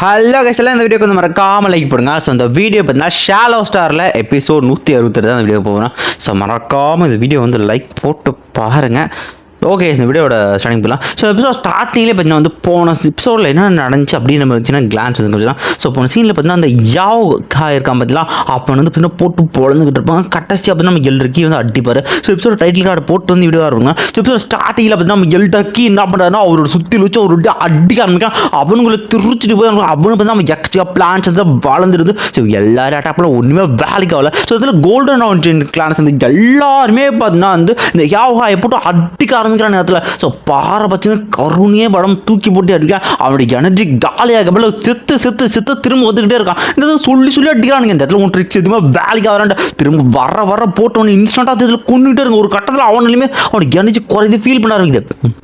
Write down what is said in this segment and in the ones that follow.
Hello guys எல்லாம் இந்த வீடியோக்கு வந்து மறக்காம லைக் போடுங்க. ஸோ இந்த வீடியோ பார்த்தீங்கன்னா ஷாலோ ஸ்டாரில் எபிசோட் நூற்றி அறுபத்தெட்டு தான் இந்த வீடியோ போகணும். ஸோ மறக்காமல் இந்த வீடியோ வந்து லைக் போட்டு பாருங்கள் ஓகே இந்த வீடியோட ஸ்டார்டிங் போகலாம் ஸோ எபிசோட் ஸ்டார்டிங்லேயே பார்த்தீங்கன்னா வந்து போன எபிசோடில் என்ன நடந்துச்சு அப்படின்னு நம்ம இருந்துச்சுன்னா கிளான்ஸ் வந்து கொஞ்சம் ஸோ போன சீனில் பார்த்தீங்கன்னா அந்த யாவ் கா இருக்கான் பார்த்தீங்களா அப்போ வந்து பார்த்தீங்கன்னா போட்டு பொழந்துக்கிட்டு இருப்பாங்க கட்டசி அப்போ நம்ம எல்டர்க்கி வந்து அடிப்பார். ஸோ எபிசோட் டைட்டில் கார்டு போட்டு வந்து வீடியோ இருப்பாங்க ஸோ எபிசோட் ஸ்டார்டிங்கில் பார்த்தீங்கன்னா நம்ம எல்டர்க்கி என்ன பண்ணுறாருன்னா அவரோட சுற்றி வச்சு ஒரு விட்டு அடிக்க ஆரம்பிக்கான் அவனுங்களை திருச்சிட்டு போய் அவனுக்கு அவனு பார்த்தா நம்ம எக்ஸ்ட்ரா பிளான்ஸ் வந்து வளர்ந்துருது. ஸோ எல்லாரும் அட்டாக்லாம் ஒன்றுமே வேலைக்கு ஆகல. ஸோ இதில் கோல்டன் மவுண்டன் கிளான்ஸ் வந்து எல்லாருமே பார்த்தீங்கன்னா வந்து இந்த யாவகாயை போட்டு அடிக்க ஆரம்பிக்கிற நேரத்தில். ஸோ பாரபட்சமே கருணையே படம் தூக்கி போட்டு அடிக்க அவனுடைய எனர்ஜி காலியாக போல செத்து செத்து செத்து திரும்ப வந்துக்கிட்டே இருக்கான். இந்த சொல்லி சொல்லி அடிக்கிறானுங்க. இந்த இடத்துல உன் ட்ரிக்ஸ் எதுவுமே வேலைக்கு ஆகிறான்டா திரும்ப வர வர போட்டவனு இன்ஸ்டண்ட்டாக இதில் கொண்டுகிட்டே இருங்க. ஒரு கட்டத்தில் அவனாலுமே அவனுக்கு எனர்ஜி குறையுது ஃபீல் பண்ண ஆரம்பிக்குது.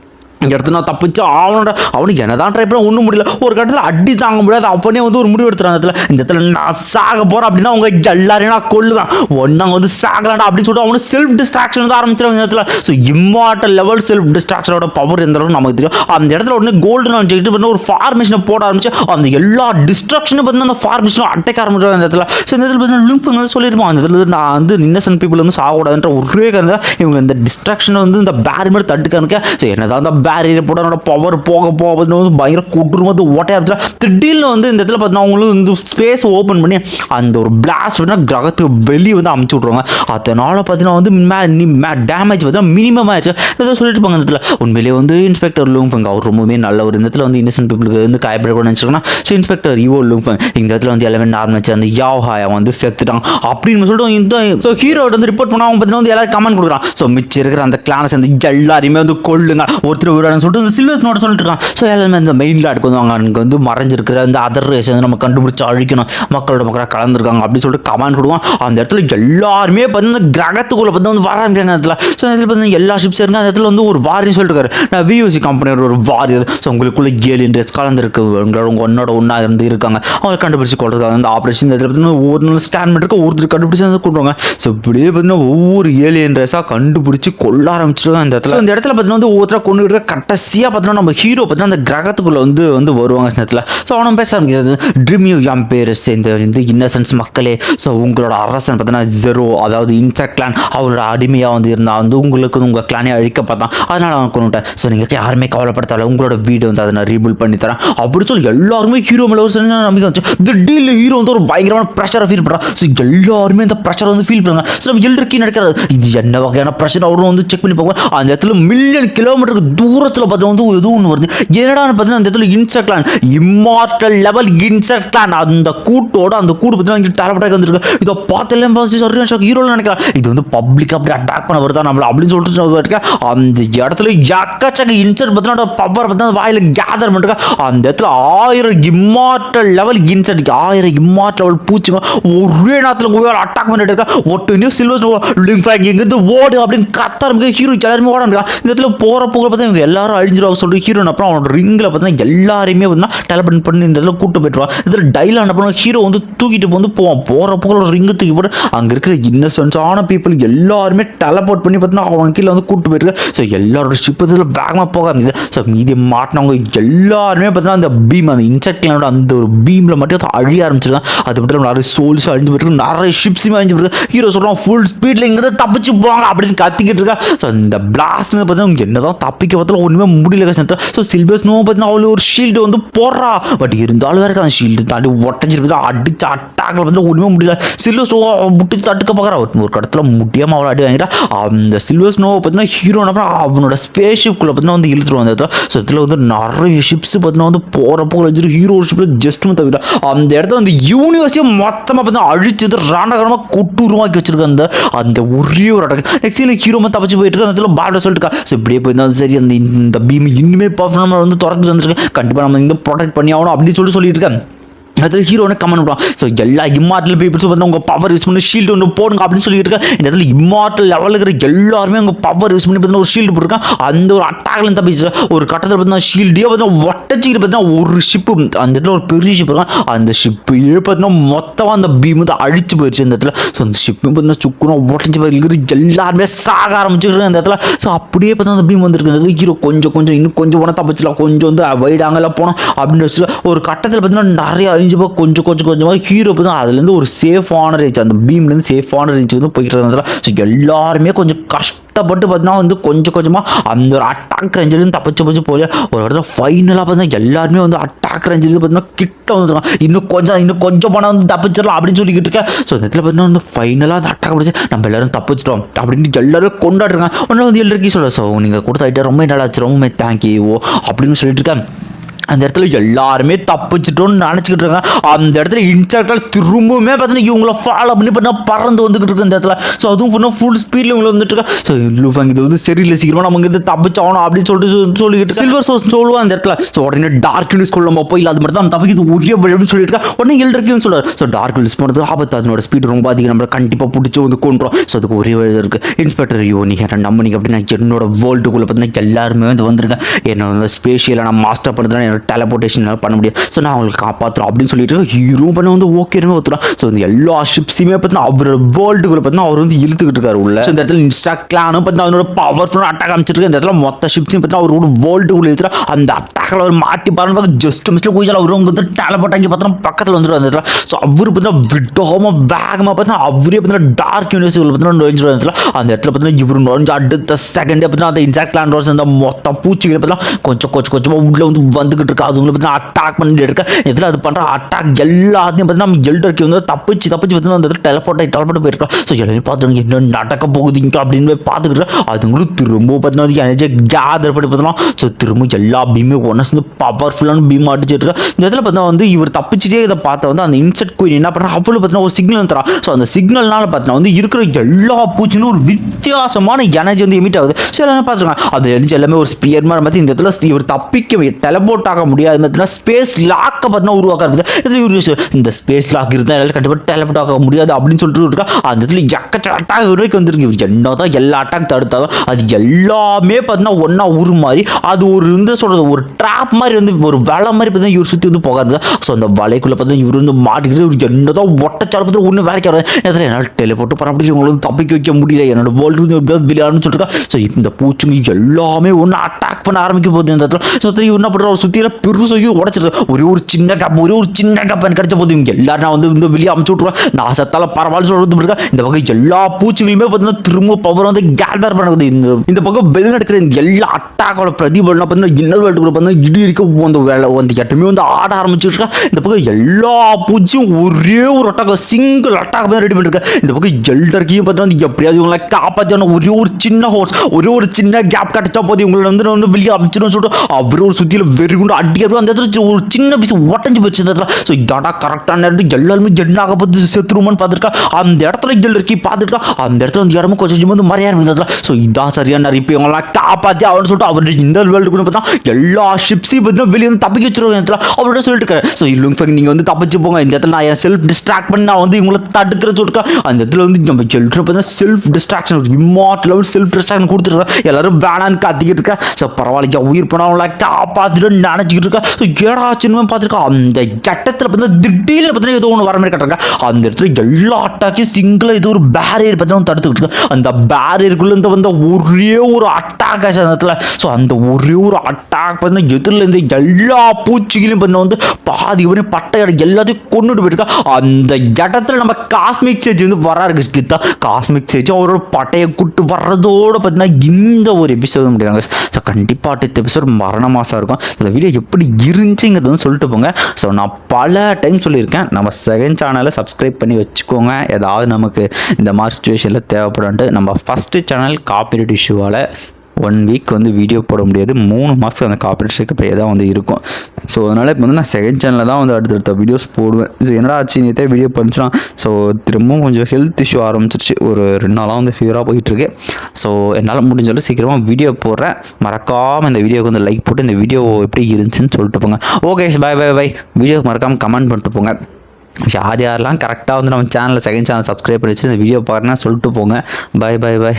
இந்த இடத்துல நான் தப்பிச்சு அவனோட அவனுக்கு என்னதான் ட்ரை பண்ண ஒன்றும் முடியல. ஒரு கட்டத்தில் அடி தாங்க முடியாது. அவனே வந்து ஒரு முடிவு எடுத்துறான் இடத்துல. இந்த இடத்துல நான் சாக போகிறேன் அப்படின்னா அவங்க எல்லாரையும் நான் கொள்ளுவேன் ஒன்னாங்க வந்து சாகலாண்டா அப்படின்னு சொல்லிட்டு அவனு செல்ஃப் டிஸ்ட்ராக்ஷன் தான் ஆரம்பிச்சிருவாங்க இடத்துல. ஸோ இம்மார்ட்டல் லெவல் செல்ஃப் டிஸ்ட்ராக்ஷனோட பவர் எந்த அளவுக்கு நமக்கு தெரியும்? அந்த இடத்துல உடனே கோல்டு நான் ஜெயிட்டு பண்ணி ஒரு ஃபார்மேஷனை போட ஆரம்பிச்சு அந்த எல்லா டிஸ்ட்ராக்ஷனும் பார்த்தீங்கன்னா அந்த ஃபார்மேஷனும் அட்டைக்க ஆரம்பிச்சிருவாங்க இந்த இடத்துல. ஸோ இந்த இடத்துல பார்த்தீங்கன்னா லிங்க் வந்து சொல்லியிருப்பான் அந்த இடத்துல நான் வந்து இன்னசென்ட் பீப்புள் வந்து சாகக்கூடாதுன்ற ஒரே காரணம் இவங்க இந்த டிஸ்ட்ராக்ஷனை வந்து இந்த பேர் மாதிரி தட்டுக்கானுக்க ஸோ என்னதான் அந்த பேரியர் போட பவர் போக போக வந்து வந்து பயங்கர கூட்டுரும் வந்து ஓட்டையா இருந்துச்சு திடீர்னு வந்து இந்த இடத்துல பார்த்தீங்கன்னா அவங்களும் வந்து ஸ்பேஸ் ஓப்பன் பண்ணி அந்த ஒரு பிளாஸ்ட் வந்து கிரகத்துக்கு வெளியே வந்து அமுச்சு விட்ருவாங்க அதனால பார்த்தீங்கன்னா வந்து மே டேமேஜ் பார்த்தீங்கன்னா மினிமம் ஆயிடுச்சு. ஏதோ சொல்லிட்டு இருப்பாங்க இந்த இடத்துல. உண்மையிலேயே வந்து இன்ஸ்பெக்டர் லூங்ஃபங் அவர் ரொம்பவே நல்ல ஒரு இந்த இடத்துல வந்து இன்னசென்ட் பீப்புளுக்கு வந்து காயப்படக்கூடாது நினச்சிருக்கோம்னா ஸோ இன்ஸ்பெக்டர் ஈவோ லூங்ஃபங் இந்த இடத்துல வந்து எல்லாமே நார்மல் அந்த யாவ் ஹாயா வந்து செத்துட்டான் அப்படின்னு சொல்லிட்டு இந்த ஸோ ஹீரோ வந்து ரிப்போர்ட் பண்ணால் அவங்க பார்த்தீங்கன்னா வந்து எல்லாரும் கமெண்ட் கொடுக்குறான். ஸோ மிச்சம் இருக்கிற அந்த கிளானஸ் வந்து எல்லாரையுமே வந்து கொள்ளுங்க ஒருத்தர் விடான்னு சொல்லிட்டு இந்த சில்வர்ஸ் நோட சொல்லிட்டு இருக்கான். ஸோ எல்லாருமே இந்த மெயின் லாடுக்கு வந்து அவங்க அங்கே வந்து மறைஞ்சிருக்கிற அந்த அதர் ரேஸ் வந்து நம்ம கண்டுபிடிச்சி அழிக்கணும். மக்களோட மக்களாக கலந்துருக்காங்க அப்படின்னு சொல்லிட்டு கமெண்ட் கொடுவான் அந்த இடத்துல எல்லாருமே பார்த்து இந்த கிரகத்துக்குள்ளே பார்த்து வந்து வர ஆரம்பிச்ச நேரத்தில் ஸோ அந்த இடத்துல பார்த்தீங்கன்னா எல்லா ஷிப்ஸ் இருக்கு அந்த இடத்துல வந்து ஒரு வாரியர் சொல்லிட்டு நான் வியூசி கம்பெனியோட ஒரு வாரியர் ஸோ உங்களுக்குள்ள ஏலியன் ரேஸ் கலந்துருக்கு. உங்களோட உங்க ஒன்னோட ஒன்றா இருந்து இருக்காங்க. அவங்க கண்டுபிடிச்சி கொடுத்துருக்காங்க அந்த ஆப்ரேஷன் இந்த இடத்துல பார்த்தீங்கன்னா ஒரு நாள் ஸ்கேன் பண்ணிட்டு ஒருத்தர் கண்டுபிடிச்சி வந்து கொடுவாங்க ஸோ இப்படியே பார்த்தீங்கன்னா ஒவ்வொரு ஏலியன் ரேஸாக கண்டுபிடிச்சி கொள்ள ஆரம்பிச்சிருக்காங்க அந்த இடத்துல. அந்த இந்த இடத்துல பார்த்தீங்கன்னா வந்து ஒவ்வொருத்தராக கொண்டு கடைசியாக பார்த்தோன்னா நம்ம ஹீரோ பார்த்தீங்கன்னா அந்த கிரகத்துக்குள்ளே வந்து வந்து வருவாங்க இந்த ஸோ அவனும் பேச ஆரம்பிக்கிறது ட்ரீம் யூ யாம் பேர் இந்த இந்த இன்னசென்ஸ் மக்களே. ஸோ உங்களோட அரசன் பார்த்தீங்கன்னா ஜெரோ அதாவது இன்செக்ட் கிளான் அவரோட அடிமையாக வந்து இருந்தால் வந்து உங்களுக்கு உங்கள் கிளானே அழிக்க பார்த்தான் அதனால் அவன் கொண்டுட்டேன் ஸோ நீங்கள் யாருமே கவலைப்பட உங்களோட வீடு வந்து அதை நான் ரீபில்ட் பண்ணி தரேன். அப்படி சொல்லி எல்லாருமே ஹீரோ மேலே ஒரு நம்பிக்கை வந்துச்சு. திடீர்னு ஹீரோ வந்து ஒரு பயங்கரமான ப்ரெஷரை ஃபீல் பண்ணுறான் ஸோ எல்லாருமே இந்த ப்ரெஷர் வந்து ஃபீல் பண்ணுறாங்க ஸோ நம்ம எல்லோருக்கே நடக்கிறது இது என்ன வகையான ப்ரெஷர் அவரும் வந்து செக் பண்ணி பார்ப்போம் அந்த இடத்துல மில்லியன் கிலோமீட்டருக்கு தூரம் தூரத்தில் பார்த்தா வந்து எதுவும் ஒன்று வருது. என்னடான்னு பார்த்தீங்கன்னா அந்த இடத்துல இன்செக்ட்லான் இம்மார்டல் லெவல் இன்செக்ட்லான் அந்த கூட்டோட அந்த கூடு பார்த்தீங்கன்னா டேரக்டாக வந்துருக்கு இதை பார்த்தாலே பார்த்து சரியான ஷாக் ஹீரோவில் நினைக்கிறேன் இது வந்து பப்ளிக் அப்படி அட்டாக் பண்ண வருதா நம்மள அப்படின்னு சொல்லிட்டு அந்த இடத்துல எக்கச்சக்க இன்செக்ட் பார்த்தீங்கன்னா பவர் பார்த்தீங்கன்னா வாயில் கேதர் பண்ணிருக்கா. அந்த இடத்துல ஆயிரம் இம்மார்டல் லெவல் இன்செக்ட் ஆயிரம் இம்மார்டல் லெவல் பூச்சிங்க ஒரே நேரத்தில் போய் அட்டாக் பண்ணிட்டு இருக்கா. ஒட்டு நியூஸ் சில்வர் லிங்க் இங்கேருந்து ஓடு அப்படின்னு கத்த ஆரம்பிக்க ஹீரோ எல்லாருமே ஓட இந்த இடத்துல போகிற போகிற பார்த்தா இவங்க எல்லாரும் அழிஞ்சிருவாங்க சொல்லிட்டு ஹீரோன் அப்புறம் அவனோட ரிங்கில் பார்த்தீங்கன்னா எல்லாருமே பார்த்தீங்கன்னா டெலபன் பண்ணி இந்த இடத்துல கூட்டு போயிட்டுருவான் இதில் டைல் அனுப்பணும் ஹீரோ வந்து தூக்கிட்டு வந்து போவான். போகிற போகிற ஒரு ரிங்கு தூக்கி போட்டு அங்கே இருக்கிற இன்னசென்ஸான பீப்புள் எல்லாருமே டெலபோர்ட் பண்ணி பார்த்தீங்கன்னா அவன் கீழே வந்து கூட்டு போயிட்டு ஸோ எல்லாரோட ஷிப் இதில் வேகமாக போக ஆரம்பிக்குது ஸோ மீதி மாட்டினவங்க எல்லாருமே பார்த்தீங்கன்னா அந்த பீம் அந்த இன்செக்ட்லோட அந்த ஒரு பீமில் மட்டும் அது அழிய ஆரம்பிச்சிருக்கான் அது மட்டும் இல்லாமல் நிறைய சோல்ஸ் அழிஞ்சு போயிருக்கு நிறைய ஷிப்ஸுமே அழிஞ்சு போயிருக்கு ஹீரோ சொல்கிறான் ஃபுல் ஸ்பீடில் இங்கே தப்பிச்சு போவாங்க அப்படின்னு கத்திக்கிட்டு இருக்கா. ஸோ இந்த பிளாஸ்ட்னு பார்த்தீங்கன்னா என்னதான் தப்பிக்க பார்த்தாலும் ஒன்றுமே முடியல கஷ்டத்தை ஸோ சில்வர்ஸ் நோ பார்த்தீங்கன்னா அவ்வளோ ஒரு ஷீல்டு வந்து போடுறா. பட் இருந்தாலும் வேறு அந்த ஷீல்டு தாண்டி ஒட்டஞ்சிருக்கு அடிச்சு அட்டாக்கில் வந்து ஒன்றுமே முடியல. சில்வர் ஸ்னோ முட்டிச்சு தட்டுக்க பார்க்குறா. ஒரு கடத்தில் முடியாமல் அவ்வளோ அடி வாங்கிட்டா. அந்த சில்வர் ஸ்னோவை பார்த்தீங்கன்னா ஹீரோ அப்புறம் அவனோட ஸ்பேஸ் ஷிப்குள்ளே பார்த்தீங்கன்னா வந்து இழுத்துருவாங்க அந்த இடத்துல ஸோ இதில் வந்து நிறைய ஷிப்ஸ் பார்த்தீங்கன்னா வந்து போகிறப்போ வச்சுட்டு ஹீரோ ஷிப்பில் ஜஸ்ட்னு தவிர அந்த இடத்த வந்து யூனிவர்சிட்டியை மொத்தமாக பார்த்தீங்கன்னா அழிச்சு வந்து ராண்டகரமாக கொட்டு உருவாக்கி வச்சிருக்க அந்த அந்த ஒரே ஒரு அட்டாக் நெக்ஸ்ட் ஹீரோ தப்பிச்சு போயிட்டு இருக்கு அந்த இடத்துல பாட சொல்லிட்டு ஸோ இப்படியே போயிருந்தாலும் சரி அந்த இந்த பீம் இன்னுமே பர்ஃபார்மர் வந்து திறந்து வந்துருக்கு. கண்டிப்பாக நம்ம இந்த ப்ரொடெக்ட் பண்ணி ஆகணும் அப்படின்னு சொல்லிட்டு சொல்லிட்டு இருக்கேன் அதில் ஹீரோனை கமெண்ட் பண்ணுவான் ஸோ எல்லா இம்மார்டல் பீப்புள்ஸும் வந்து உங்கள் பவர் யூஸ் பண்ணி ஷீல்டு ஒன்று போடுங்க அப்படின்னு சொல்லிட்டு இருக்க. இந்த இடத்துல இம்மார்டல் லெவலில் இருக்கிற எல்லாருமே உங்கள் பவர் யூஸ் பண்ணி பார்த்தீங்கன்னா ஒரு ஷீல்டு போட்டிருக்கான் அந்த ஒரு அட்டாக்ல தப்பிச்சு ஒரு கட்டத்தில் பார்த்தீங்கன்னா ஷீல்டே பார்த்தீங்கன்னா ஒட்டச்சிக்கிட்டு பார்த்தீங்கன்னா ஒரு ஷிப்பு அந்த இடத்துல ஒரு பெரிய ஷிப் இருக்கான் அந்த ஷிப்பையே பார்த்தீங்கன்னா மொத்தமாக அந்த பீம் வந்து அழிச்சு போயிடுச்சு அந்த இடத்துல. ஸோ அந்த ஷிப்பு பார்த்தீங்கன்னா சுக்குனும் ஒட்டஞ்சி போயிருக்கிற எல்லாருமே சாக ஆரம்பிச்சிருக்கு அந்த இடத்துல. ஸோ அப்படியே பார்த்தா அந்த பீம் வந்துருக்கு. ஹீரோ கொஞ்சம் கொஞ்சம் இன்னும் கொஞ்சம் உடனே தப்பிச்சிடலாம் கொஞ்சம் வந்து வைடாங்கலாம் போனோம் அப்படின்னு வச்சு ஒரு கட்டத்தில் பார்த்தீங்கன்னா நிறைய அழிஞ்சு கொஞ்சம் கொஞ்சம் கொஞ்சமாக ஹீரோ தான். அதுலேருந்து ஒரு சேஃபான ரேஞ்ச் அந்த பீம்லேருந்து சேஃபான ரேஞ்ச் வந்து போய்கிட்டு இருந்ததுல. ஸோ எல்லாருமே கொஞ்சம் கஷ்டப்பட்டு பார்த்தீங்கன்னா வந்து கொஞ்சம் கொஞ்சமாக அந்த ஒரு அட்டாக் ரேஞ்சிலேருந்து தப்பிச்சு தப்பிச்சு போய் ஒரு இடத்துல ஃபைனலாக பார்த்தீங்கன்னா எல்லாருமே வந்து அட்டாக் ரேஞ்சிலேருந்து பார்த்தீங்கன்னா கிட்ட வந்துருக்காங்க. இன்னும் கொஞ்சம் இன்னும் கொஞ்சம் பணம் வந்து தப்பிச்சிடலாம் அப்படின்னு சொல்லிக்கிட்டு இருக்கேன் ஸோ இந்த இடத்துல பார்த்தீங்கன்னா வந்து ஃபைனலாக அந்த அட்டாக் பிடிச்சி நம்ம எல்லாரும் தப்பிச்சிட்டோம் அப்படின்ட்டு எல்லாரும் கொண்டாடுறாங்க உடனே வந்து எல்லாருக்கும் சொல்ல ஸோ நீங்கள் கொடுத்த ஐட்டம் ரொம்ப நல்லா ஆச்சு ரொம்ப தேங்க்யூ அப்படின்னு சொல்லிட்டு இருக்கேன் அந்த இடத்துல எல்லாருமே தப்பிச்சிட்டோம்னு நினச்சிக்கிட்டு இருக்காங்க. அந்த இடத்துல இன்ஸ்டாக்டால் திரும்பவுமே பார்த்தீங்கன்னா இவங்கள ஃபாலோ பண்ணி பண்ணால் பறந்து வந்துக்கிட்டு இருக்கு இந்த இடத்துல. ஸோ அதுவும் பண்ணால் ஃபுல் ஸ்பீடில் இவங்க வந்துட்டு இருக்கா. ஸோ லூஃபாங்க இது வந்து சரியில்லை சீக்கிரமாக நமக்கு இது தப்பிச்சாகணும் அப்படின்னு சொல்லிட்டு சொல்லிக்கிட்டு சில்வர் சோர்ஸ் சொல்லுவான் அந்த இடத்துல. ஸோ உடனே டார்க் யூனிஸ் கொள்ள நம்ம போய் அது மட்டும் தான் தப்பிக்குது ஒரே அப்படின்னு சொல்லிட்டு இருக்கா உடனே எல்டர்க்கியும் சொல்றாரு. ஸோ டார்க் யூனிஸ் போனது ஆபத்து. அதனோட ஸ்பீடு ரொம்ப அதிகம். நம்மளை கண்டிப்பாக பிடிச்சி வந்து கொண்டுறோம் ஸோ அதுக்கு ஒரே வழி இருக்கு. இன்ஸ்பெக்டர் ஐயோ நீங்கள் நம்பினீங்க அப்படின்னா என்னோட வேர்ல்டுக்குள்ளே பார்த்தீங்கன்னா எல்லாருமே வந்து வந்திருக்கேன் என்ன வந்து ஸ்பேஷியலாக நான் மாஸ்டர் பண்ணுறதுனா என்னோட பண்ண முடியும் ஸோ நான் அவங்களை காப்பாற்றுறோம் அப்படின்னு சொல்லிட்டு ஹீரோ பண்ண வந்து ஓகேன்னு ஒத்துறான் ஸோ இந்த எல்லா ஷிப்ஸுமே பார்த்தீங்கன்னா அவரோட வேர்ல்டுக்குள்ள பார்த்தீங்கன்னா அவர் வந்து இழுத்துக்கிட்டு இருக்காரு உள்ள. ஸோ இந்த இடத்துல இன்ஸ்டா கிளானும் பார்த்தீங்கன்னா அவனோட பவர்ஃபுல்லாக அட்டாக் அமைச்சிருக்கு. இந்த இடத்துல மொத்த ஷிப்ஸையும் பார்த்தீங்கன்னா அவரோட வேர்ல்டுக்குள்ள இழுத்துறா. அந்த அட்டாக்கில் அவர் மாட்டி பாருங்க ஜஸ்ட் மிஸ்ல குயிச்சால் அவர் வந்து டெலபோர்ட் ஆகி பார்த்தோன்னா பக்கத்தில் வந்துடும் அந்த இடத்துல. ஸோ அவர் பார்த்தீங்கன்னா விட்டோம வேகமாக பார்த்தீங்கன்னா அவரே பார்த்தீங்கன்னா டார்க் யூனிவர்ஸ் பார்த்தீங்கன்னா நுழைஞ்சிடும் அந்த இடத்துல. அந்த இடத்துல பார்த்தீங்கன்னா இவர் நுழைஞ்சு அடுத்த செகண்டே பார்த்தீங்கன்னா அந்த இன்ஸ்டா கிளான் அந்த மொத்த பூச்சிகளை பார்த்தீங்கன்னா கொஞ்சம் கொஞ்சம் கொஞ்சமாக உள்ள வந்து வந்துகிட்டு இருக்கு அதுங்களை பார்த்தீங்கன்னா அட்டாக் பண்ணிட்டு இருக்க இதில் அது பண்ணுற அட்டாக் எல்லாத்தையும் பார்த்தீங்கன்னா நம்ம எல்டருக்கு வந்து தப்பிச்சு தப்பிச்சு பார்த்தீங்கன்னா அந்த இடத்துல டெலபோர்ட் ஆகி டெலபோர்ட் போயிருக்கோம். ஸோ எல்லாரும் பார்த்துருங்க என்ன நடக்க போகுதுங்க அப்படின்னு போய் பார்த்துக்கிட்டு அதுங்களும் திரும்ப பார்த்தீங்கன்னா வந்து எனர்ஜி கேதர் பண்ணி பார்த்தீங்கன்னா ஸோ திரும்ப எல்லா பீமே ஒன்று சேர்ந்து பவர்ஃபுல்லான பீம் அடிச்சுட்டு இருக்கா இந்த இடத்துல பார்த்தீங்கன்னா வந்து இவர் தப்பிச்சுட்டே இதை பார்த்த வந்து அந்த இன்செக்ட் குயின் என்ன பண்ணுறா அவ்வளோ பார்த்தீங்கன்னா ஒரு சிக்னல் தரா ஸோ அந்த சிக்னல்னால பார்த்தீங்கன்னா வந்து இருக்கிற எல்லா பூச்சிலும் ஒரு வித்தியாசமான எனர்ஜி வந்து எமிட் ஆகுது. ஸோ எல்லாமே பார்த்துருக்காங்க அது எனர்ஜி எல்லாமே ஒரு ஸ்பியர் மாதிரி பார்த்து இந்த இடத்துல இவர் தப்பிக்க டெலபோர்ட் ஆக முடியாது. பார்த்தீங்கன்னா ஸ்பேஸ் லாக்கை பார்த்தீங்கன்னா உருவாக்க இந்த ஸ்பேஸ் லாக் இருந்தால் எல்லாம் கண்டிப்பாக டெலபட் ஆக முடியாது அப்படின்னு சொல்லிட்டு இருக்கா. அந்த இடத்துல எக்கச்ச அட்டாக் வரைக்கும் வந்துருக்கு என்ன தான் எல்லா அட்டாக் தடுத்தாலும் அது எல்லாமே பார்த்தீங்கன்னா ஒன்றா உரு மாதிரி. அது ஒரு இருந்து சொல்கிறது ஒரு ட்ராப் மாதிரி வந்து ஒரு வலை மாதிரி பார்த்தீங்கன்னா இவர் சுற்றி வந்து போக ஸோ அந்த வலைக்குள்ளே பார்த்தீங்கன்னா இவர் வந்து மாட்டிக்கிட்டு இவர் என்னதான் ஒட்டச்சாலும் பார்த்து ஒன்றும் வேலைக்கு வராது. எதில் என்னால் டெலிபோர்ட் பண்ண முடியல. உங்களை தப்பிக்க வைக்க முடியல. என்னோட வேர்ல்டு வந்து எப்படியாவது விளையாடுன்னு சொல்லிருக்கா ஸோ இந்த பூச்சிங்க எல்லாமே ஒன்று அட்டாக் பண்ண ஆரம்பிக்க போகுது இந்த இடத்துல. ஸோ இவர் என்ன பண்ணுறோம் சுற்றியில் பெருசையும் உடச்சிட்டு ஒரே ஒரு சின்ன டப் ஒரே ஒரு சின்ன டப் எனக்கு கிடைச்ச போது இவங்க எல்லாரும் நான் வந்து இந்த வெளியே அமுச்சு விட்ருவேன் நான் சத்தால பரவாயில்ல சொல்றது இருக்கேன். இந்த வகை எல்லா பூச்சிகளுமே பார்த்தீங்கன்னா திரும்ப பவர் வந்து கேதர் பண்ணுறது இந்த இந்த பக்கம் வெளி நடக்கிற இந்த எல்லா அட்டாக்கோட பிரதிபலனா பார்த்தீங்கன்னா இன்னல் வேர்ல்டுக்குள்ள பார்த்தீங்கன்னா இடி இருக்க அந்த வேலை வந்து எட்டுமே வந்து ஆட ஆரம்பிச்சிருக்கா இந்த பக்கம் எல்லா பூச்சியும் ஒரே ஒரு அட்டாக் சிங்கிள் அட்டாக் தான் ரெடி பண்ணிருக்கேன் இந்த பக்கம் எல்டர்க்கையும் பார்த்தீங்கன்னா எப்படியாவது இவங்களை காப்பாற்றியான ஒரே ஒரு சின்ன ஹோர்ஸ் ஒரே ஒரு சின்ன கேப் கிடைச்சா போது இவங்களை வந்து வந்து வெளியே அமைச்சிடும் சொல்லிட்டு அவர் ஒரு சுற்றியில் வெறி அடி அப்படியே அந்த இடத்துல ஒரு சின்ன பீஸ் உடஞ்சி போச்சு இந்த இடத்துல. ஸோ இதாடா கரெக்டான இடத்துல எல்லாருமே என்ன பார்த்து செத்துருமான்னு பார்த்துருக்கா? அந்த இடத்துல எல்லோருக்கி பார்த்துருக்கா அந்த இடத்துல அந்த இடமும் கொஞ்சம் கொஞ்சம் வந்து மறையா இருக்குது இடத்துல ஸோ இதான் சரியான இப்போ இவங்களாம் காப்பாற்றி அவர்னு சொல்லிட்டு அவருடைய இந்த வேர்ல்டுக்குன்னு பார்த்தா எல்லா ஷிப்ஸையும் பார்த்தீங்கன்னா வெளியே வந்து தப்பிக்க வச்சிருவாங்க இடத்துல. அவர்கிட்ட சொல்லிட்டு இருக்காரு. ஸோ இல்லுங்க நீங்கள் வந்து தப்பிச்சு போங்க. இந்த இடத்துல நான் என் செல்ஃப் டிஸ்ட்ராக்ட் பண்ணி நான் வந்து இவங்களை தடுக்கிற சொல்லிருக்கா அந்த இடத்துல வந்து நம்ம எல்ட்ரு பார்த்தீங்கன்னா self destruction immortal level self destruction கொடுத்துருக்கேன் எல்லாரும் வேணான்னு கத்திக்கிட்டு இருக்கேன் ஸோ பரவாயில்லையா உயிர் போனவங்கள காப்பாற்றிட்டு அடிச்சுக்கிட்டு இருக்கா? ஸோ ஏடாச்சுன்னு பார்த்துருக்கா? அந்த கட்டத்தில் பார்த்தீங்கன்னா திடீர்னு பார்த்தீங்கன்னா ஏதோ ஒன்று வர மாதிரி கட்டுறாங்க. அந்த இடத்துல எல்லா அட்டாக்கையும் சிங்கிளாக ஏதோ ஒரு பேரியர் பார்த்தீங்கன்னா தடுத்துக்கிட்டு அந்த பேரியருக்குள்ளேருந்து வந்த ஒரே ஒரு அட்டாக் ஆச்சு அந்த இடத்துல. ஸோ அந்த ஒரே ஒரு அட்டாக் பார்த்தீங்கன்னா எதிரில் எல்லா பூச்சிகளையும் பார்த்தீங்கன்னா வந்து பாதி பண்ணி பட்டை எல்லாத்தையும் கொண்டுட்டு போயிருக்கா அந்த இடத்துல நம்ம காஸ்மிக் சேஜ் வந்து வராரு கிஸ்கித்தா காஸ்மிக் சேஜ் அவரோட பட்டையை கூட்டு வர்றதோட பார்த்தீங்கன்னா இந்த ஒரு எபிசோடு முடியாங்க ஸோ கண்டிப்பாக அடுத்த எபிசோடு மரண மாதம் இருக்கும். இந்த வீடியோ எப்படி இருந்துச்சுங்கிறது வந்து சொல்லிட்டு போங்க. ஸோ நான் பல டைம் சொல்லியிருக்கேன். நம்ம செகண்ட் சேனலை சப்ஸ்கிரைப் பண்ணி வச்சுக்கோங்க. ஏதாவது நமக்கு இந்த மாதிரி சுச்சுவேஷனில் தேவைப்படும்ட்டு நம்ம ஃபஸ்ட்டு சேனல் காப்பிரைட் இஷ்யூவால் ஒன் வீக் வந்து வீடியோ போட முடியாது. மூணு மாதத்துக்கு அந்த காப்பரேட் ஸ்ட்ரைக் பே தான் வந்து இருக்கும். ஸோ அதனால் இப்போ வந்து நான் செகண்ட் சேனலில் தான் வந்து அடுத்தடுத்த வீடியோஸ் போடுவேன். ஸோ என்னடா ஆச்சு? நேற்றே வீடியோ பண்ணிச்சுனா ஸோ திரும்பவும் கொஞ்சம் ஹெல்த் இஷ்யூ ஆரம்பிச்சிருச்சு. ஒரு ரெண்டு நாளாக வந்து ஃபீவராக போயிட்டுருக்கு. ஸோ என்னால் முடிஞ்சாலும் சீக்கிரமாக வீடியோ போடுறேன். மறக்காமல் இந்த வீடியோக்கு வந்து லைக் போட்டு இந்த வீடியோ எப்படி இருந்துச்சுன்னு சொல்லிட்டு போங்க. ஓகே பை பை பை வீடியோக்கு மறக்காமல் கமெண்ட் பண்ணிட்டு போங்க. யார் யாரெல்லாம் கரெக்டாக வந்து நம்ம சேனலில் செகண்ட் சேனல் சப்ஸ்கிரைப் பண்ணி வச்சு இந்த வீடியோ பாருன்னா சொல்லிட்டு போங்க. By by by